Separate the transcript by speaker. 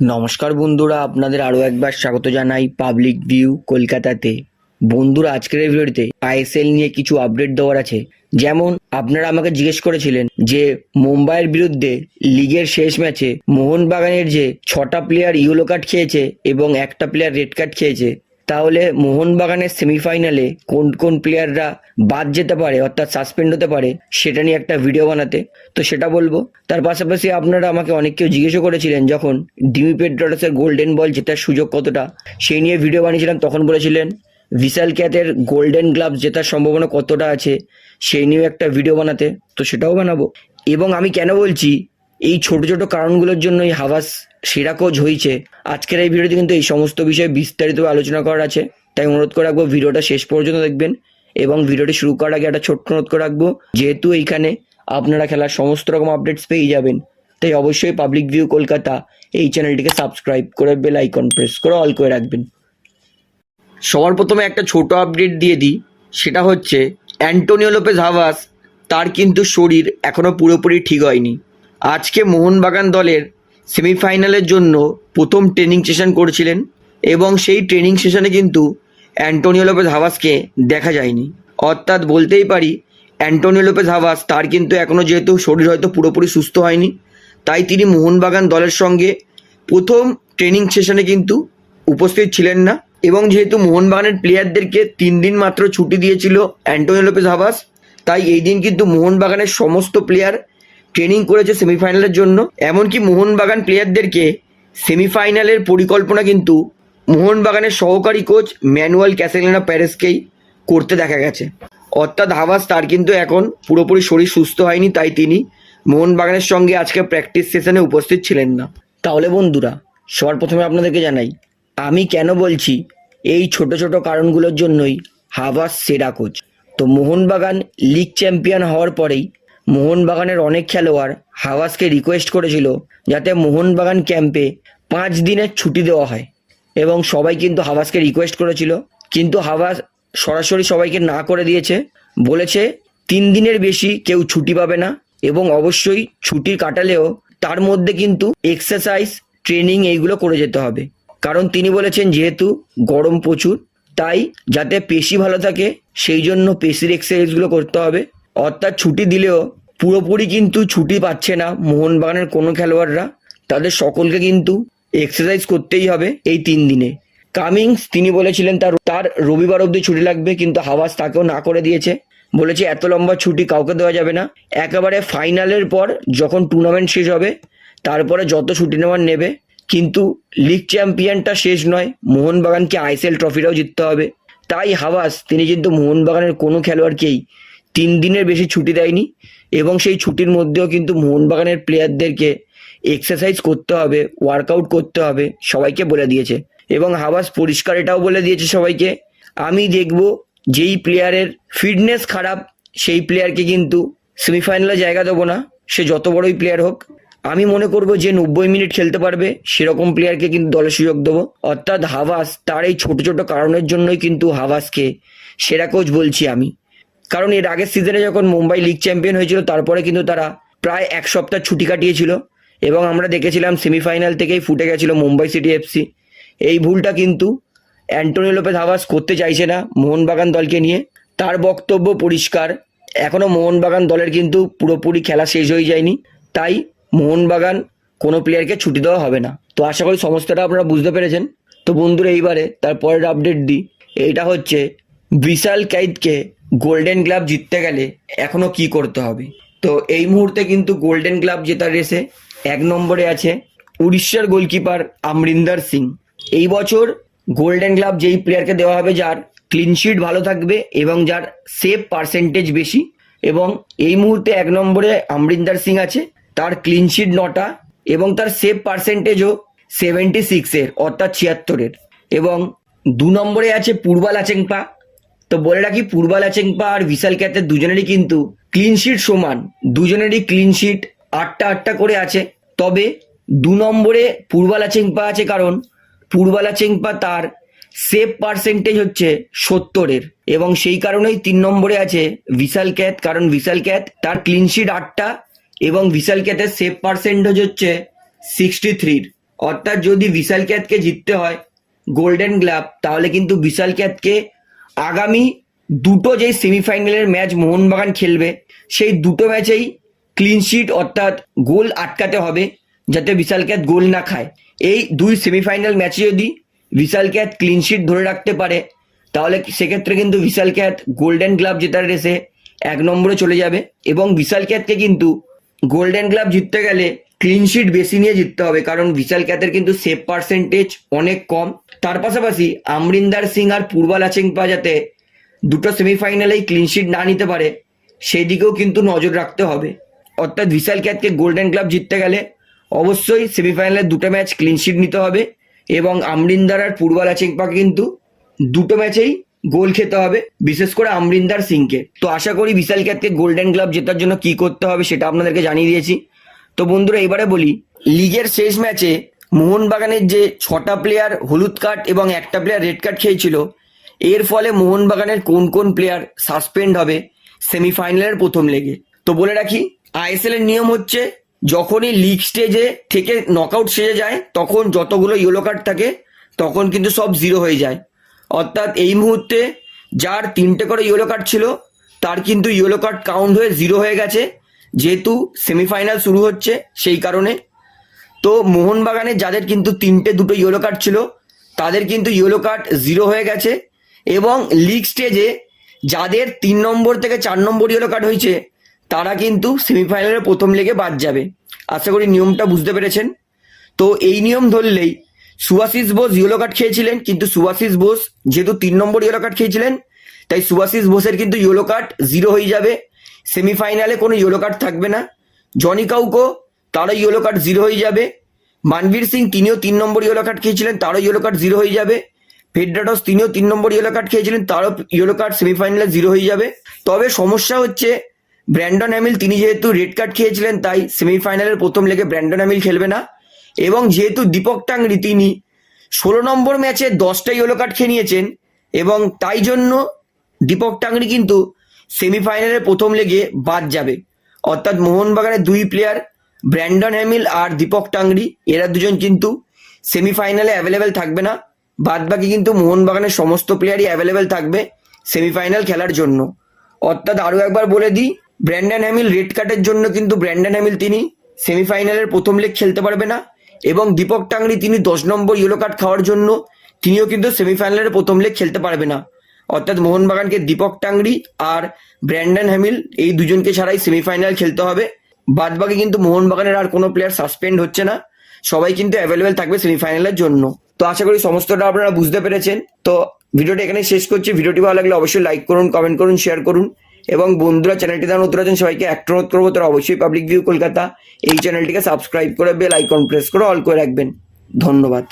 Speaker 1: নমস্কার বন্ধুরা, আপনাদের আরও একবার স্বাগত জানাই পাবলিক ভিউ কলকাতাতে। বন্ধুরা, আজকের এই ভিডিওতে আইএসএল নিয়ে কিছু আপডেট দেওয়ার আছে। যেমন, আপনারা আমাকে জিজ্ঞেস করেছিলেন যে, মুম্বাইয়ের বিরুদ্ধে লিগের শেষ ম্যাচে মোহনবাগানের যে ছটা প্লেয়ার ইয়েলো কার্ড খেয়েছে এবং একটা প্লেয়ার রেড কার্ড খেয়েছে তাহলে মোহনবাগানের সেমিফাইনালে কোন কোন প্লেয়াররা বাদ যেতে পারে, অর্থাৎ সাসপেন্ড হতে পারে, সেটা নিয়ে একটা ভিডিও বানাতে। তো সেটা বলব। তার পাশাপাশি আপনারা আমাকে অনেক কেউ জিজ্ঞেসও করেছিলেন যখন ডিমি পেড্রোডাসের গোল্ডেন বল জেতার সুযোগ কতটা, সেই নিয়ে ভিডিও বানিয়েছিলাম, তখন বলেছিলেন বিশাল ক্যাথের গোল্ডেন গ্লাভস জেতার সম্ভাবনা কতটা আছে, সেই নিয়েও একটা ভিডিও বানাতে। তো সেটাও বানাবো। এবং আমি কেন বলছি, এই ছোট ছোট কারণগুলোর জন্যই হাভাস সেরা কোচ হয়েছে আজকের এই ভিডিওতে কিন্তু এই সমস্ত বিষয়ে বিস্তারিতভাবে আলোচনা করার আছে। তাই অনুরোধ করে রাখব, ভিডিওটা শেষ পর্যন্ত দেখবেন এবং ভিডিওটি শুরু করার আগে একটা ছোট্ট অনুরোধ করে রাখব, যেহেতু এইখানে আপনারা খেলার সমস্ত রকম আপডেটস পেয়ে যাবেন, তাই অবশ্যই পাবলিক ভিউ কলকাতা এই চ্যানেলটিকে সাবস্ক্রাইব করে বেল আইকন প্রেস করে অল করে রাখবেন। সবার প্রথমে একটা ছোট আপডেট দিয়ে দিই, সেটা হচ্ছে অ্যান্টোনিও লোপেজ হাভাস, তার কিন্তু শরীর এখনও পুরোপুরি ঠিক হয়নি। আজকে মোহনবাগান দলের সেমিফাইনালের জন্য প্রথম ট্রেনিং সেশন করেছিলেন এবং সেই ট্রেনিং সেশনে কিন্তু অ্যান্টোনিও লোপেজ হাভাসকে দেখা যায়নি। অর্থাৎ বলতেই পারি অ্যান্টোনিও লোপেজ হাভাস তার কিন্তু এখনও যেহেতু শরীর হয়তো পুরোপুরি সুস্থ হয়নি, তাই তিনি মোহনবাগান দলের সঙ্গে প্রথম ট্রেনিং সেশনে কিন্তু উপস্থিত ছিলেন না এবং যেহেতু মোহনবাগানের প্লেয়ারদেরকে তিন দিন মাত্র ছুটি দিয়েছিল অ্যান্টোনিও লোপেজ হাভাস তাই এই দিন কিন্তু মোহনবাগানের সমস্ত প্লেয়ার ট্রেনিং করেছে সেমিফাইনালের জন্য। এমনকি মোহনবাগান প্লেয়ারদেরকে সেমিফাইনালের পরিকল্পনা কিন্তু মোহনবাগানের সহকারী কোচ ম্যানুয়াল ক্যাসেলিনা প্যারেসকেই করতে দেখা গেছে। অর্থাৎ হাভাস তার কিন্তু এখন পুরোপুরি শরীর সুস্থ হয়নি, তাই তিনি মোহনবাগানের সঙ্গে আজকে প্র্যাকটিস সেশনে উপস্থিত ছিলেন না। তাহলে বন্ধুরা, সবার প্রথমে আপনাদেরকে জানাই, আমি কেন বলছি এই ছোট ছোট কারণগুলোর জন্যই হাভাস সেরা কোচ তো মোহনবাগান লিগ চ্যাম্পিয়ন হওয়ার পরেই মোহনবাগানের অনেক খেলোয়াড় হাওয়াসকে রিকোয়েস্ট করেছিল যাতে মোহনবাগান ক্যাম্পে পাঁচ দিনের ছুটি দেওয়া হয় এবং সবাই কিন্তু হাওয়াসকে রিকোয়েস্ট করেছিল। কিন্তু হাওয়াস সরাসরি সবাইকে না করে দিয়েছে। বলেছে, তিন দিনের বেশি কেউ ছুটি পাবে না এবং অবশ্যই ছুটি কাটালেও তার মধ্যে কিন্তু এক্সারসাইজ ট্রেনিং এইগুলো করে যেতে হবে। কারণ তিনি বলেছেন, যেহেতু গরম প্রচুর, তাই যাতে পেশি ভালো থাকে, সেই জন্য পেশির এক্সারসাইজগুলো করতে হবে। অর্থাৎ ছুটি দিলেও পুরোপুরি কিন্তু ছুটি পাচ্ছে না মোহনবাগানের কোনো খেলোয়াড়রা। তাদের সকলকে কিন্তু এক্সারসাইজ করতেই হবে এই তিন দিনে। কামিংস তিনি বলেছিলেন তার তার রবিবার অবধি ছুটি লাগবে, কিন্তু হাওয়াস তাকেও না করে দিয়েছে। বলেছে, এত লম্বা ছুটি কাউকে দেওয়া যাবে না। একেবারে ফাইনালের পর যখন টুর্নামেন্ট শেষ হবে, তারপরে যত ছুটি নেওয়ার নেবে, কিন্তু লিগ চ্যাম্পিয়নটা শেষ নয়, মোহনবাগানকে আইসিএল ট্রফিটাও জিততে হবে। তাই হাওয়াস তিনি কিন্তু মোহনবাগানের কোনো খেলোয়াড়কেই তিন দিনের বেশি ছুটি দেয়নি এবং সেই ছুটির মধ্যেও কিন্তু মোহনবাগানের প্লেয়ারদেরকে এক্সারসাইজ করতে হবে ওয়ার্কআউট করতে হবে, সবাইকে বলে দিয়েছে। এবং হাওয়াস পরিষ্কার এটাও বলে দিয়েছে সবাইকে, আমি দেখব যেই প্লেয়ারের ফিটনেস খারাপ, সেই প্লেয়ারকে কিন্তু সেমিফাইনালে জায়গা দেবো না, সে যত বড়ই প্লেয়ার হোক। আমি মনে করব যে নব্বই মিনিট খেলতে পারবে, সেরকম প্লেয়ারকে কিন্তু দলে সুযোগ দেবো। অর্থাৎ হাভাস তার এই ছোট ছোট কারণের জন্যই কিন্তু হাভাসকে সেরা কোচ বলছি আমি। কারণ এর আগের সিজনে যখন মুম্বাই লিগ চ্যাম্পিয়ন হয়েছিল, তারপরে কিন্তু তারা প্রায় এক সপ্তাহ ছুটি কাটিয়েছিল এবং আমরা দেখেছিলাম সেমিফাইনাল থেকেই ফুটে গেছিল মুম্বাই সিটি এফসি এই ভুলটা কিন্তু অ্যান্টোনিও লোপেজ হাভাস করতে চাইছে না মোহনবাগান দলকে নিয়ে। তার বক্তব্য পরিষ্কার। এখনও মোহনবাগান দলের কিন্তু পুরোপুরি খেলা শেষ হয়ে যায়নি। তাই মোহনবাগান কোনো প্লেয়ারকে ছুটি দেওয়া হবে না। তো আশা করি সমস্তটা আপনারা বুঝতে পেরেছেন। তো বন্ধুরা, এইবারে তার পরের আপডেট দিই। এইটা হচ্ছে বিশাল কাইদকে গোল্ডেন গ্লাভ জিততে গেলে এখনও কি করতে হবে? তো এই মুহূর্তে কিন্তু গোল্ডেন গ্লাভ জেতার রেসে এক নম্বরে আছে উড়িষ্যার গোলকিপার আমরিন্দার সিং। এই বছর গোল্ডেন গ্লাভ যেই প্লেয়ারকে দেওয়া হবে যার ক্লিনশিট ভালো থাকবে এবং যার সেভ পার্সেন্টেজ বেশি এবং এই মুহূর্তে এক নম্বরে আমরিন্দার সিং আছে, তার ক্লিনশিট নটা এবং তার সেভ পার্সেন্টেজও সেভেন্টি সিক্সের অর্থাৎ ছিয়াত্তরের। এবং দু নম্বরে আছে পূর্বাল আচেংপা তো বলে রাখি, পূর্বাল আচেংপা আর বিশাল ক্যাতের দুজনেরই কিন্তু ক্লিন শিট সমান। দুজনেরই ক্লিন শিট আটটা আটটা করে আছে। তবে দু নম্বরে পূর্বাল আচেংপা আছে কারণ পূর্বাল আচেংপা তার সেভ পার্সেন্টেজ হচ্ছে সত্তরের। এবং সেই কারণেই তিন নম্বরে আছে বিশাল ক্যাত, কারণ বিশাল ক্যাত তার ক্লিনশিট আটটা এবং বিশাল ক্যাতের সেভ পার্সেন্টেজ হচ্ছে সিক্সটি থ্রির অর্থাৎ যদি বিশাল ক্যাতকে জিততে হয় গোল্ডেন গ্লাভ তাহলে কিন্তু বিশাল ক্যাতকে আগামী দুটো যেই সেমিফাইনালের ম্যাচ মোহনবাগান খেলবে, সেই দুটো ম্যাচেই ক্লিনশিট অর্থাৎ গোল আটকাতে হবে যাতে বিশাল ক্যাত গোল না খায়। এই দুই সেমিফাইনাল ম্যাচে যদি বিশাল ক্যাত ক্লিন শিট ধরে রাখতে পারে, তাহলে সেক্ষেত্রে কিন্তু বিশাল ক্যাত গোল্ডেন গ্লাভ জেতার রেসে এক নম্বরে চলে যাবে এবং বিশাল ক্যাতকে কিন্তু গোল্ডেন গ্লাভ জিততে গেলে ক্লিন শিট বেশি নিয়ে জিততে হবে, কারণ বিশাল ক্যাথের কিন্তু সেভ পার্সেন্টেজ অনেক কম। তার পাশাপাশি আমরিন্দার সিং আর পূর্বাল আচেংপা যাতে দুটো সেমিফাইনালেই ক্লিনশিট না নিতে পারে সেই দিকেও কিন্তু নজর রাখতে হবে। অর্থাৎ বিশাল ক্যাতকে গোল্ডেন ক্লাব জিততে গেলে অবশ্যই সেমিফাইনালে দুটো ম্যাচ ক্লিনশিট নিতে হবে এবং আমরিন্দার আর পূর্বাল আচেংপাকে কিন্তু দুটো ম্যাচেই গোল খেতে হবে, বিশেষ করে আমরিন্দার সিংকে। তো আশা করি বিশাল ক্যাতকে গোল্ডেন গ্লাভ জেতার জন্য কি করতে হবে সেটা আপনাদেরকে জানিয়ে দিয়েছি। তো বন্ধুরা, এবারে বলি, লিগের শেষ ম্যাচে মোহনবাগানের যে ছটা প্লেয়ার হলুদ কার্ড এবং একটা প্লেয়ার রেড কার্ড খেয়েছিল, এর ফলে মোহনবাগানের কোন কোন প্লেয়ার সাসপেন্ড হবে সেমিফাইনালের প্রথম লেগে তো বলে রাখি আইএসএল এর নিয়ম হচ্ছে, যখনই লিগ স্টেজে থেকে নকআউট স্টেজে যায়, তখন যতগুলো ইয়েলো কার্ড থাকে, তখন কিন্তু সব জিরো হয়ে যায়। অর্থাৎ এই মুহূর্তে যার তিনটে করে ইয়েলো কার্ড ছিল, তার কিন্তু ইয়েলো কার্ড কাউন্ট হয়ে জিরো হয়ে গেছে। যেহেতু সেমিফাইনাল শুরু হচ্ছে, সেই কারণে। তো মোহনবাগানে যাদের কিন্তু তিনটে দুটো ইয়েলো কার্ড ছিল, তাদের কিন্তু ইয়েলো কার্ড জিরো হয়ে গেছে এবং লিগ স্টেজে যাদের তিন নম্বর থেকে চার নম্বর ইয়েলো কার্ড হয়েছে, তারা কিন্তু সেমিফাইনালের প্রথম লেগে বাদ যাবে। আশা করি নিয়মটা বুঝতে পেরেছেন। তো এই নিয়ম ধরলেই সুভাশিস বোস ইয়েলো কার্ড খেয়েছিলেন, কিন্তু সুভাশিস বোস যেহেতু তিন নম্বর ইয়েলো কার্ড খেয়েছিলেন, তাই সুভাশিস বোসের কিন্তু ইয়েলো কার্ড জিরো হয়ে যাবে। সেমিফাইনালে কোনো ইয়েলো কার্ড থাকবে না। জনি কাউকো তারও ইয়েলো কার্ড জিরো হয়ে যাবে। মানবীর সিং, তিনিও তিন নম্বর ইয়েলো কার্ড খেয়েছিলেন, তারও ইয়েলো কার্ড জিরো হয়ে যাবে। ফেডরাটস তিনিও তিন নম্বর ইয়েলো কার্ড খেয়েছিলেন, তারও ইয়েলো কার্ড সেমিফাইনালে জিরো হয়ে যাবে। তবে সমস্যা হচ্ছে, ব্র্যান্ডন হ্যামিল, তিনি যেহেতু রেড কার্ড খেয়েছিলেন, তাই সেমিফাইনালের প্রথম লেগে ব্র্যান্ডন হ্যামিল খেলবে না। এবং যেহেতু দীপক টাংরি, তিনি ষোলো নম্বর ম্যাচে দশটা ইয়েলো কার্ড খেয়ে নিয়েছেন, এবং তাই জন্য দীপক টাংরি কিন্তু সেমিফাইনালের প্রথম লেগে বাদ যাবে। অর্থাৎ মোহনবাগানের দুই প্লেয়ার ব্র্যান্ডন হ্যামিল আর দীপক টাংরি, এরা দুজন কিন্তু সেমিফাইনালে অ্যাভেলেবেল থাকবে না। বাদ বাকি কিন্তু মোহনবাগানের সমস্ত প্লেয়ারই অ্যাভেলেবেল থাকবে সেমিফাইনাল খেলার জন্য। অর্থাৎ আরও একবার বলে দিই, ব্র্যান্ডন হ্যামিল রেড কার্ডের জন্য কিন্তু ব্র্যান্ডন হ্যামিল তিনি সেমিফাইনালের প্রথম লেগ খেলতে পারবে না এবং দীপক টাংরি তিনি দশ নম্বর ইয়েলো কার্ড খাওয়ার জন্য তিনিও কিন্তু সেমিফাইনালের প্রথম লেগ খেলতে পারবে না। অর্থাৎ মোহনবাগানকে দীপক টাংরি আর ব্র্যান্ডন হ্যামিল এই দুজনকে ছাড়াই সেমিফাইনাল খেলতে হবে। বাদ বাকি কিন্তু মোহনবাগানের আর কোনো প্লেয়ার সাসপেন্ড হচ্ছে না। সবাই কিন্তু অ্যাভেলেবেল থাকবে সেমিফাইনালের জন্য। তো আশা করি সমস্তটা আপনারা বুঝতে পেরেছেন। তো ভিডিওটা এখানে শেষ করছি। ভিডিওটি ভালো লাগলে অবশ্যই লাইক করুন কমেন্ট করুন শেয়ার করুন। এবং বন্ধুরা চ্যানেলটি তারা নতুন আছেন, সবাইকে একটা অনুরোধ করব, তারা অবশ্যই পাবলিক ভিউ কলকাতা এই চ্যানেলটিকে সাবস্ক্রাইব করে বেল আইকন প্রেস করে অল করে রাখবেন। ধন্যবাদ।